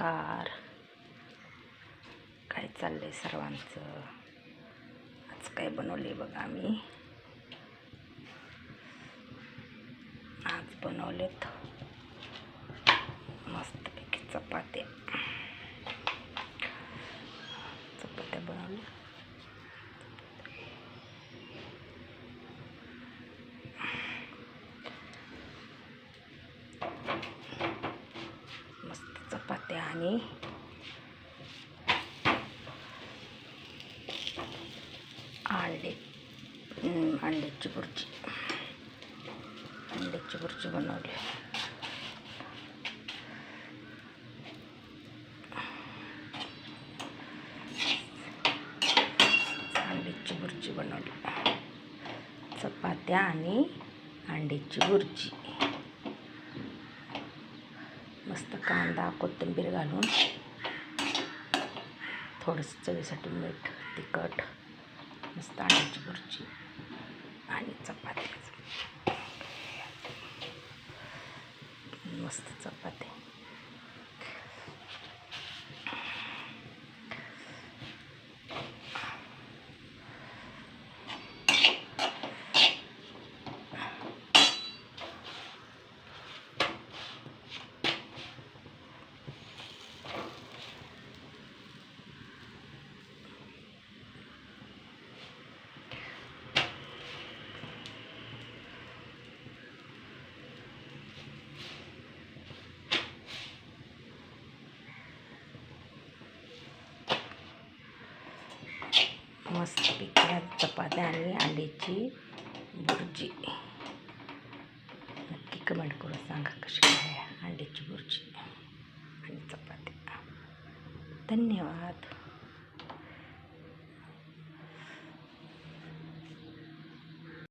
नमस्कार. काय चाललं आहे सर्वांचं? आज काय बनवले बघा आम्ही आज बनवलेत मस्तपैकी चपात्या बनवल्या मस्त चपात्या आणि अंडे हम्म, अंड्याची बुर्जी अंड्याची बुर्जी बनवली अंड्याची बुर्जी बनवली चपात्या आणि अंड्याची बुर्जी मस्त कांदा कोथिंबीर घालून थोडंसं चवीसाठी मीठ तिखट मस्त अंड्याची बुर्जी आणि चपाती. मस्त चपाती. मस्त पिकल्या चपात्या आणि अंड्याची बुर्जी नक्की कमेंट करून सांगा कशी काय अंड्याची बुर्जी आणि चपात्या धन्यवाद.